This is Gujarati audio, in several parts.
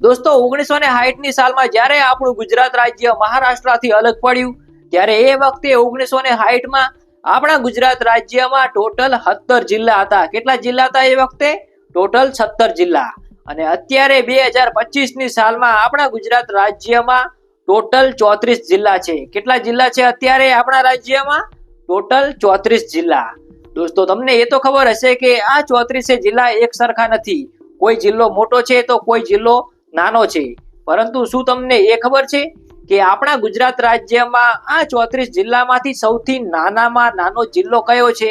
દોસ્તો, ઓગણીસો ને સાઠની સાલમાં જ્યારે આપણું ગુજરાત રાજ્ય મહારાષ્ટ્રથી અલગ પડ્યું, ત્યારે એ વખતે ઓગણીસો ને સાઠમાં આપણા ગુજરાત રાજ્યમાં ટોટલ સત્તર જિલ્લા હતા. કેટલા જિલ્લા હતા એ વખતે? ટોટલ સત્તર જિલ્લા. અને અત્યારે બે હજાર પચીસની સાલમાં આપણા ગુજરાત રાજ્યમાં ટોટલ ચોત્રીસ જિલ્લા છે. કેટલા જિલ્લા છે અત્યારે આપણા રાજ્યમાં? ટોટલ ચોત્રીસ જિલ્લા. દોસ્તો, તમને એ તો ખબર હશે કે આ ચોત્રીસે જિલ્લા એક સરખા નથી. કોઈ જિલ્લો મોટો છે તો કોઈ જિલ્લો નાનો છે. પરંતુ શું તમને એ ખબર છે કે આપણા ગુજરાત રાજ્યમાં આ ચોત્રીસ જિલ્લામાંથી સૌથી નાનામાં નાનો જિલ્લો કયો છે?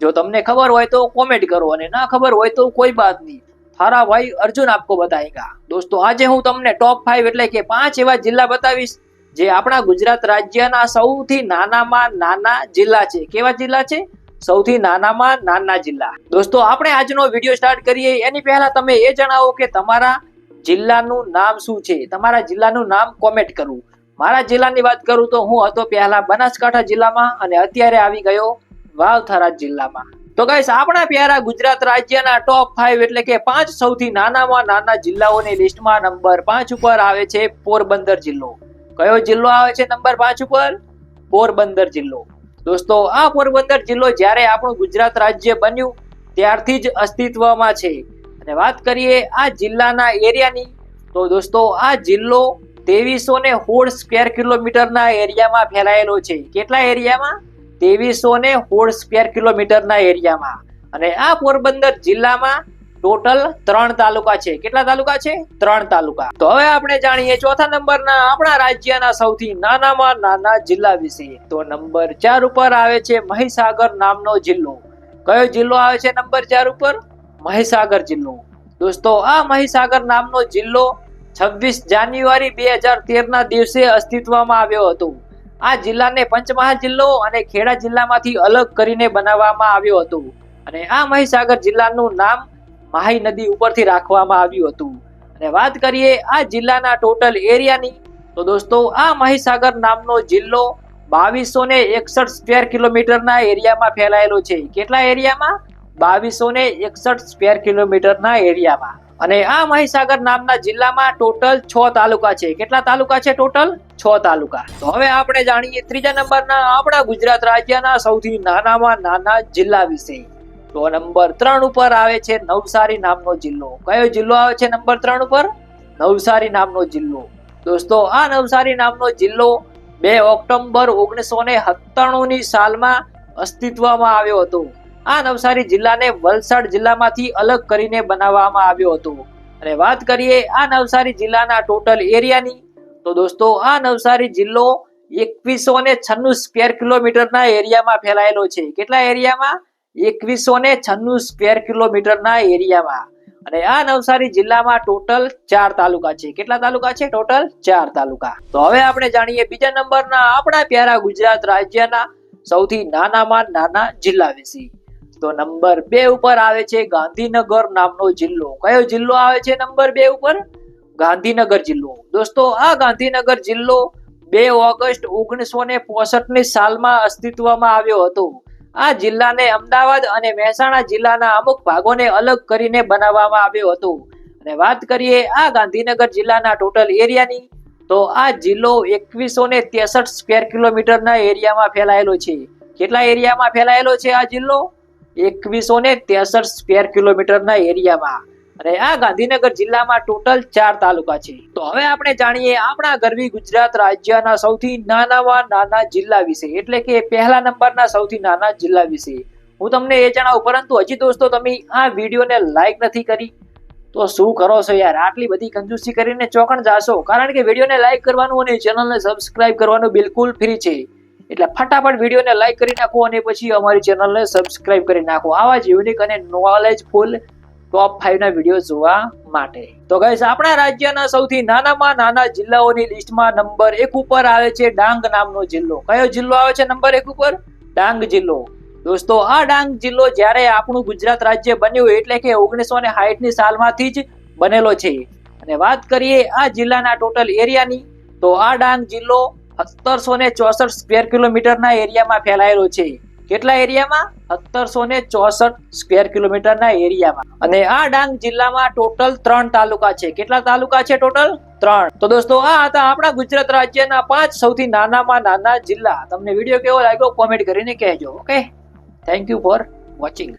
જો તમને ખબર હોય તો કોમેન્ટ કરો અને ના ખબર હોય તો કોઈ બાત નહીં. થારા ભાઈ અર્જુન આપકો બતાએગા દોસ્તો, આજે હું તમને ટોપ ફાઈવ એટલે કે પાંચ એવા જિલ્લા બતાવીશ જે આપણા ગુજરાત રાજ્યના સૌથી નાનામાં નાના જિલ્લા છે. કેવા જિલ્લા છે? સૌથી નાનામાં નાના જિલ્લા. દોસ્તો, આપણે આજનો વીડિયો સ્ટાર્ટ કરીએ. એની પહેલા તમે એ જણાવો કે તમારા જિલ્લાનું નામ શું છે? તમારા જિલ્લાનું નામ કોમેન્ટ કરવું મારા જિલ્લાની વાત કરું તો હું હતો પહેલા બનાસકાંઠા જિલ્લામાં અને અત્યારે આવી ગયો વાવથરા જિલ્લામાં. તો ગાઈસ આપણા પ્યારા ગુજરાત રાજ્યના ટોપ ફાઈવ એટલે કે પાંચ સૌથી નાનામાં નાના જિલ્લાઓની લિસ્ટમાં નંબર પાંચ ઉપર આવે છે પોરબંદર જિલ્લો. કયો જિલ્લો આવે છે નંબર પાંચ ઉપર? પોરબંદર જિલ્લો. દોસ્તો, આ પોરબંદર જિલ્લો જ્યારે આપણું ગુજરાત રાજ્ય બન્યું, ત્યારથી જ અસ્તિત્વમાં છે. અને વાત કરીએ આ જિલ્લાના એરિયાની. તો દોસ્તો, આ જિલ્લો ત્રેવીસો ને સોળ સ્ક્વેર કિલોમીટરના એરિયામાં ફેલાયેલો છે. કેટલા એરિયામાં? ત્રેવીસો ને સોળ સ્ક્વેર કિલોમીટરના એરિયામાં. અને આ પોરબંદર જિલ્લામાં ટોટલ ત્રણ તાલુકા છે. કેટલા તાલુકા છે? ત્રણ તાલુકા. તો હવે આપણે જાણીએ ચોથા નંબરના આપણા રાજ્યના સૌથી નાનામાં નાના જિલ્લા વિશે. તો નંબર ચાર ઉપર આવે છે મહીસાગર નામનો જિલ્લો. કયો જિલ્લો આવે છે નંબર ચાર ઉપર? મહીસાગર જિલ્લો. દોસ્તો, આ મહીસાગર નામનો જિલ્લો છવ્વીસ જાન્યુઆરી બે હજાર દિવસે અસ્તિત્વમાં આવ્યો હતો. આ જિલ્લાને પંચમહાલ જિલ્લો અને ખેડા જિલ્લામાંથી અલગ કરીને બનાવવામાં આવ્યો હતો. અને આ મહીસાગર જિલ્લાનું નામ માહી નદી ઉપરથી રાખવામાં આવ્યું હતું. અને વાત કરીએ આ જિલ્લાના ટોટલ એરિયાની, તો દોસ્તો, આ મહીસાગર નામનો જિલ્લો બાવીસો ને એકસઠ સ્ક્વેર કિલોમીટરના એરિયામાં ફેલાયેલો છે. કેટલા એરિયામાં? બાવીસો ને એકસઠ સ્ક્વેર કિલોમીટરના એરિયામાં. અને આ મહીસાગર નામના જિલ્લામાં ટોટલ છ તાલુકા છે. કેટલા તાલુકા છે ટોટલ છ તાલુકા. તો હવે આપણે જાણીએ ત્રીજા નંબરના આપણા ગુજરાત રાજ્યના સૌથી નાનામાં નાના જિલ્લા વિશે. તો નંબર ત્રણ ઉપર આવે છે નવસારી નામનો જિલ્લો. કયો જિલ્લો આવે છે નંબર ત્રણ ઉપર? નવસારી નામનો જિલ્લો. દોસ્તો, આ નવસારી નામનો જિલ્લો બે ઓક્ટોબર ઓગણીસો ને સત્તાણું ની સાલમાં અસ્તિત્વમાં આવ્યો હતો. આ નવસારી જિલ્લાને વલસાડ જિલ્લામાંથી અલગ કરીને બનાવવામાં આવ્યો હતો. અને વાત કરીએ આ નવસારી જિલ્લાના ટોટલ એરિયાની, તો દોસ્તો, આ નવસારી જિલ્લો એકવીસો ને છન્નું સ્ક્વેર કિલોમીટરના એરિયામાં ફેલાયેલો છે. કેટલા એરિયામાં? એકવીસો ને છન્નું સ્ક્વેર કિલોમીટરના એરિયામાં. અને આ નવસારી જિલ્લામાં ટોટલ ચાર તાલુકા છે. કેટલા તાલુકા છે? ટોટલ ચાર તાલુકા. તો હવે આપણે જાણીએ બીજા નંબરના આપણા પ્યારા ગુજરાત રાજ્યના સૌથી નાનામાં નાના જિલ્લા વિશે. તો નંબર બે ઉપર આવે છે ગાંધીનગર નામનો જિલ્લો. કયો જિલ્લો આવે છે નંબર બે ઉપર? ગાંધીનગર જિલ્લો. દોસ્તો, આ ગાંધીનગર જિલ્લો બે ઓગસ્ટ ઓગણીસો ને પોસઠની સાલમાં અસ્તિત્વમાં આવ્યો હતો. આ જિલ્લાને અમદાવાદ અને મહેસાણા જિલ્લાના અમુક ભાગોને અલગ કરીને બનાવવામાં આવ્યો હતો. અને વાત કરીએ આ ગાંધીનગર જિલ્લાના ટોટલ એરિયાની, તો આ જિલ્લો એકવીસો ને તેસઠ સ્ક્વેર કિલોમીટરના એરિયામાં ફેલાયેલો છે. કેટલા એરિયામાં ફેલાયેલો છે આ જિલ્લો? એકવીસો ને ત્રેસઠ સ્ક્વેર કિલોમીટરના એરિયામાં. અને આ ગાંધીનગર જિલ્લામાં ટોટલ ચાર તાલુકા છે. તો હવે આપણે જાણીએ આપણા ગરવી ગુજરાત રાજ્યના સૌથી નાનામાં નાના જિલ્લા વિશે. એટલે કે પહેલા નંબરના સૌથી નાના જિલ્લા વિશે. હું તમને એ જણાવું, પરંતુ હજી દોસ્તો તમે આ વિડીયોને લાઈક નથી કરી, તો શું કરો છો યાર? આટલી બધી કંજૂસી કરીને ચોકણ જાશો. કારણ કે વિડીયોને લાઈક કરવાનું અને ચેનલને સબસ્ક્રાઇબ કરવાનું બિલકુલ ફ્રી છે. એટલે ફટાફટ વિડીયોને લાઈક કરી નાખો અને પછી અમારી ચેનલને સબસ્ક્રાઇબ કરી નાખો. આવા જ યુનિક અને નોલેજફુલ ટોપ ફાઈવ ના વીડિયો જોવા માટે. તો ગાઈસ આપણા રાજ્યના સૌથી નાનામાં નાના જિલ્લાઓની લિસ્ટમાં નંબર એક ઉપર આવે છે ડાંગ નામનો જિલ્લો. કયો જિલ્લો આવે છે નંબર એક ઉપર? ડાંગ જિલ્લો. દોસ્તો, આ ડાંગ જિલ્લો જ્યારે આપણું ગુજરાત રાજ્ય બન્યું એટલે કે ઓગણીસો ને ની સાલમાંથી જ બનેલો છે. અને વાત કરીએ આ જિલ્લાના ટોટલ એરિયાની તો આ ડાંગ જિલ્લો સત્તરસો ને ચોસઠ સ્ક્વેર કિલોમીટરના એરિયામાં ફેલાયેલો છે. કેટલા એરિયામાં? સત્તરસો ને ચોસઠ સ્ક્વેર કિલોમીટરના એરિયામાં. અને આ ડાંગ જિલ્લામાં ટોટલ ત્રણ તાલુકા છે. કેટલા તાલુકા છે ટોટલ ત્રણ. તો દોસ્તો, આ હતા આપણા ગુજરાત રાજ્યના પાંચ સૌથી નાનામાં નાના જિલ્લા. તમને વીડિયો કેવો લાગ્યો? કોમેન્ટ કરીને કહેજો okay thank you for watching